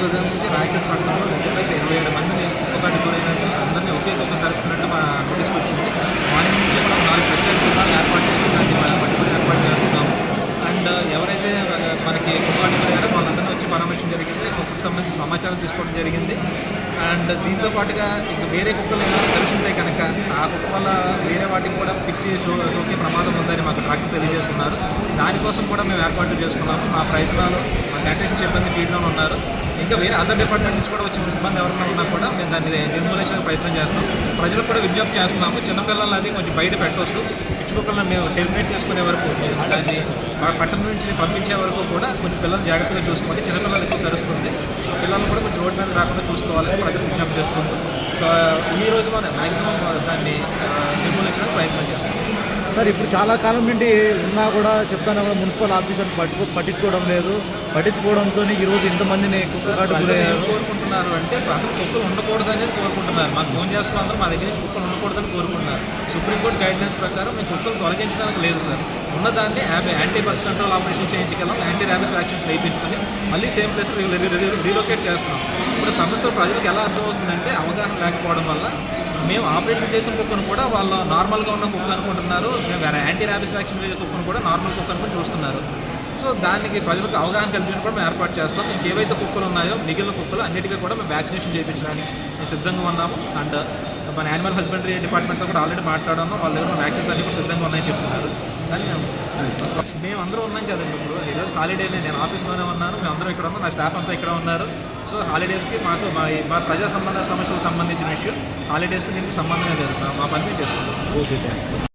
ఈరోజు ఉదయం నుంచి రాయచూర్ పట్టణంలో దగ్గర దగ్గర ఇరవై ఏడు మందిని ఒకటి గురైనట్టు అందరినీ ఒకే కుక్కను తరుస్తున్నట్టు మా నోటీస్కి వచ్చింది. మార్నింగ్ నుంచి మనం నాలుగు ప్రత్యేక కుక్కలు ఏర్పాటు చేసి దాన్ని మన పట్టుకుని ఏర్పాటు చేస్తున్నాము అండ్ ఎవరైతే మనకి కుక్కటి గురయ్యారో వాళ్ళందరినీ వచ్చి పరామర్శం జరిగింది. కుక్కకు సంబంధించి సమాచారం తీసుకోవడం జరిగింది. అండ్ దీంతో పాటుగా ఇంకా వేరే కుక్కలు ఏమైనా కలిసి ఉంటాయి కనుక ఆ కుక్క వల్ల వేరే వాటికి కూడా పిచ్చి సో సోకే ప్రమాదం ఉందని మాకు డాక్టర్ తెలియజేస్తున్నారు. దానికోసం కూడా మేము ఏర్పాట్లు చేసుకున్నాము. మా ప్రయత్నాలు మా శానిటేషన్ సిబ్బంది ఫీల్డ్లో ఉన్నారు. ఇంకా వేరే అదర్ డిపార్ట్మెంట్ నుంచి కూడా వచ్చిన సిబ్బంది ఎవరైనా ఉన్నా కూడా మేము దాన్ని నిర్మూలించడానికి ప్రయత్నం చేస్తాం. ప్రజలకు కూడా విజ్ఞప్తి చేస్తున్నాము. చిన్నపిల్లలు అది కొంచెం బయట పెట్టవద్దు పిచ్చి మేము టెర్మినేట్ చేసుకునే వరకు దాన్ని పట్టణం నుంచి పంపించే వరకు కూడా కొంచెం పిల్లలు జాగ్రత్తగా చూసుకోండి. చిన్నపిల్లలు ఎక్కువ కలుస్తుంది పిల్లలు కూడా కొంచెం రోడ్డు మీద రాకుండా చూసుకోవాలని ప్రజలు విజ్ఞప్తి చేసుకుంటాం సో, ఈ రోజు మనం మ్యాక్సిమం దాన్ని నిర్మూలించడానికి ప్రయత్నం చేస్తాం సార్ ఇప్పుడు చాలా కాలం నుండి ఉన్నా కూడా చెప్తాను కూడా మున్సిపల్ ఆఫీసర్ పట్టు పట్టించుకోవడం లేదు. పట్టించుకోవడంతో ఈరోజు ఇంతమందిని కుక్కకాటు ప్రజలు గురయ్యారు. కోరుకుంటున్నారు అంటే అసలు కుక్కలు ఉండకూడదు అనేది కోరుకుంటున్నారు. మాకు ఫోన్ చేస్తున్న అందరూ మా దగ్గర నుంచి కుక్కలు ఉండకూడదని కోరుకుంటున్నారు. సుప్రీంకోర్టు గైడ్లైన్స్ ప్రకారం మేము కుక్కలు తొలగించడానికి లేదు సార్. ఉన్నదాన్ని యాభై యాంటీ బర్డ్స్ కంట్రోల్ ఆపరేషన్ చేయించగలం యాంటీ ర్యాబిస్ వ్యాక్సిన్స్ వేయించుకొని మళ్ళీ సేమ్ ప్లేస్ రీలొకేట్ చేస్తున్నాం. ఇప్పుడు సమస్య ప్రజలకు ఎలా అర్థమవుతుందంటే అవగాహన లేకపోవడం వల్ల మేము ఆపరేషన్ చేసిన కుక్కను కూడా వాళ్ళు నార్మల్గా ఉన్న కుక్క అనుకుంటున్నారు. మేము వేరే యాంటీ ర్యాబిస్ వ్యాక్సిన్ వేసే కుక్కను కూడా నార్మల్ కుక్క అనుకుని చూస్తున్నారు. సో దానికి ప్రజలకు అవగాహన కల్పించడం కూడా మేము ఏర్పాటు చేస్తాం. ఇంకేవైతే కుక్కలు ఉన్నాయో మిగిలిన కుక్కలు అన్నిటికీ కూడా మేము వ్యాక్సినేషన్ చేయించడానికి మేము సిద్ధంగా ఉన్నాము. అండ్ మన యానిమల్ హస్బెండరీ డిపార్ట్మెంట్తో కూడా ఆల్రెడీ మాట్లాడాము వాళ్ళ దగ్గర వ్యాక్సిన్స్ అన్ని కూడా సిద్ధంగా ఉన్నాయని చెప్తున్నారు. కానీ మేము మేము అందరూ ఉన్నాం కదండి ఇప్పుడు. ఈరోజు హాలిడే నేను ఆఫీస్లోనే ఉన్నాను. మేము అందరం ఇక్కడ ఉన్నాం. నా స్టాఫ్ అంతా ఇక్కడ ఉన్నారు. సో హాలిడేస్కి మాకు మా మా ప్రజా సంబంధ సమస్యలకు సంబంధించిన విషయం హాలిడేస్కి దీనికి సంబంధమే లేదు. మా- పని చేసుకుంటాం ఓకే థ్యాంక్ యూ